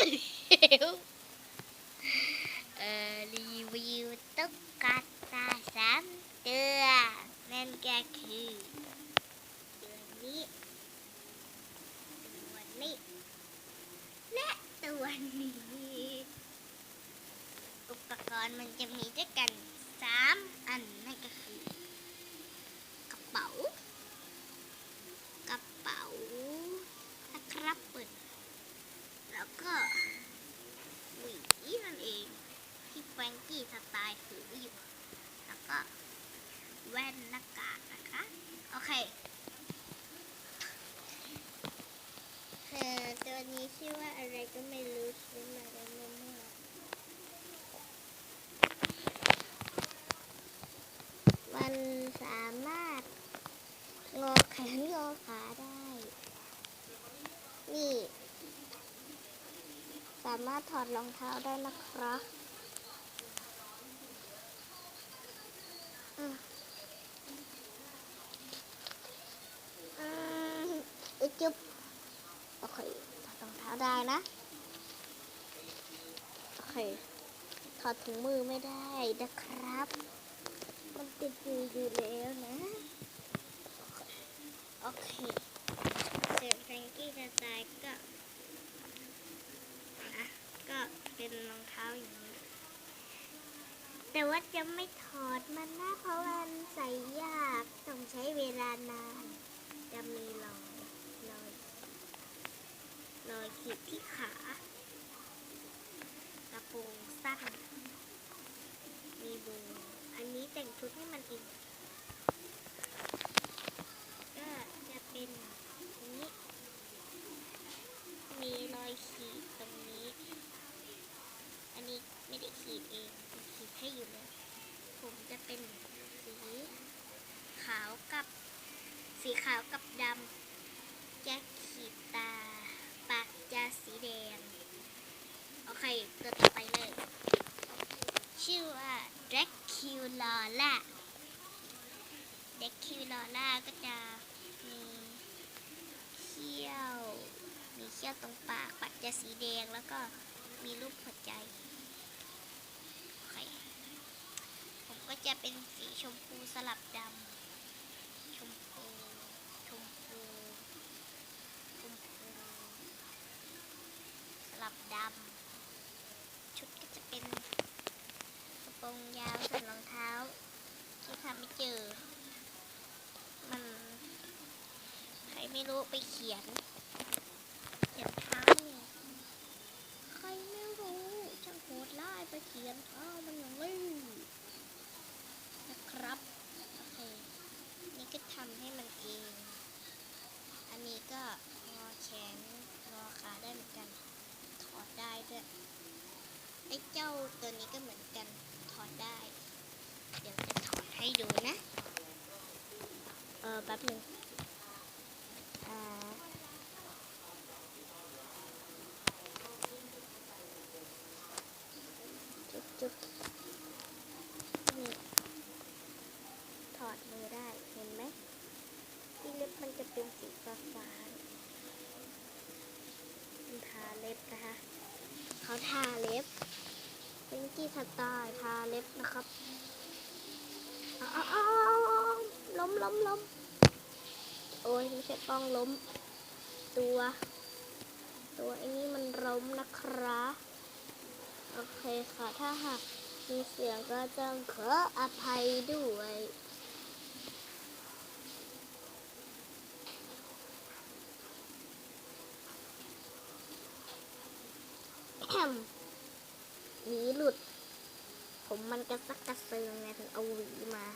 เออรีวิวตุ๊กตาสามตัวนั่นก็คือตัวนี้ตัวนี้ และตัวนี้ อุปกรณ์มันจะมีด้วยกันสามอันนั่นก็คือกระเป๋า กระเป๋านะครับเปิด แล้วก็หวีนั่นเอง ที่แฟรงกี้สไตล์ถืออยู่ แล้วก็แว่นหน้ากากนะคะ โอเคเออตัวนี้ชื่อว่าอะไรก็ไม่รู้ซื้อมาแล้วเมื่อ มันสามารถงอแขนงอขาได้ นี่ สามารถถอดรองเท้าได้นะครับอืมอือจุ๊บโอเค ถอดรองเท้าได้นะ โอเค ถอดถุงมือไม่ได้นะครับ อยู่แล้วนะ โอเคเส่วนแฟรงกี้สไตล์ก็นะก็เป็นรองเท้าอย่างนี้ แต่ว่าจะไม่ถอดมันนะเพราะมันใส่ยากต้องใช้เวลานาน จะมีรอยรอยรอยขีดที่ขากระโปรงสั้นมีบู อันนี้แต่งชุดให้มันเองก็จะเป็นนี้ มีรอยขีดตรงนี้ อันนี้ไม่ได้ขีดเองขีดให้อยู่แล้วผมจะเป็นสีขาวกับ สีขาวกับดำจะขีดตา ปากจะสีแดง โอเค ตัวต่อไปเลย ชื่อว่า Dracula เด็กคิวลอล่าก็จะมีเขี้ยว มีเขี้ยวตรงปาก ปากจะสีแดงแล้วก็มีรูปหัวใจโอเคผมก็จะเป็นสีชมพูสลับดำชมพูชมพูชมพูสลับดำชุดก็จะเป็น โปรงยาวใส่รองเท้าที่ทำไม่เจอ มันใครไม่รู้ไปเขียนเขียนเท้าเนี่ยใครไม่รู้ช่างโหดร้ายไปเขียนเท้ามันอย่างนี้นะครับโอเคนี่ก็ทำให้มันเอง อันนี้ก็งอแขนงอขาได้เหมือนกัน ถอดได้ด้วยไอ้เจ้าตัวนี้ก็เหมือนกัน ได้ เดี๋ยวจะถอดให้ดูนะ เออแป๊บหนึงอ่งจุ๊บจุ๊บนี่ ถอดมือได้ เห็นไหม ที่เล็บมันจะเป็นสีฟ้าฟ้าๆมันทาเล็บนะคะ เขาทาเล็บ เป็นกี้สไตล์ทาเล็บนะครับล้มล้มล้มโอ้ยไม่ใช่ต้องล้ม ตัว ตัวไอ้นี้มันล้มนะครับโอเคค่ะ ถ้าหากมีเสียงก็จะขออภัยด้วยแอมหวีหลุด ผมมันกระซักกระเซิงไงถึงเอาหวีมา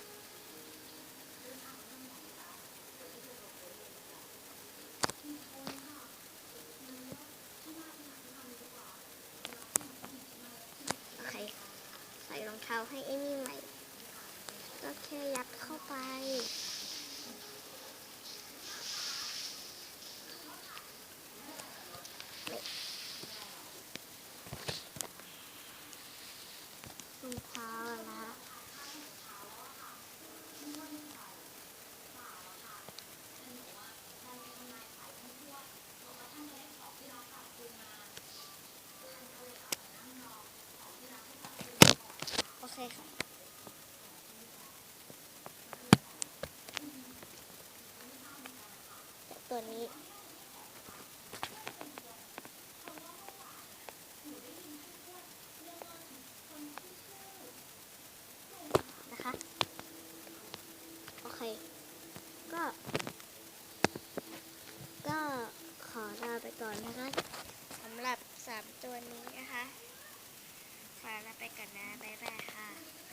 โอเคใส่รองเท้าให้เอมี่ใหม่ ก็แค่ยัดเข้าไป เคค่ะตัวนี้นะคะโอเค ก็ ก็ขอลาไปก่อนนะคะสำหรับสามตัวนี้นะคะ ลาไปก่อนนะ บ๊ายบายค่ะ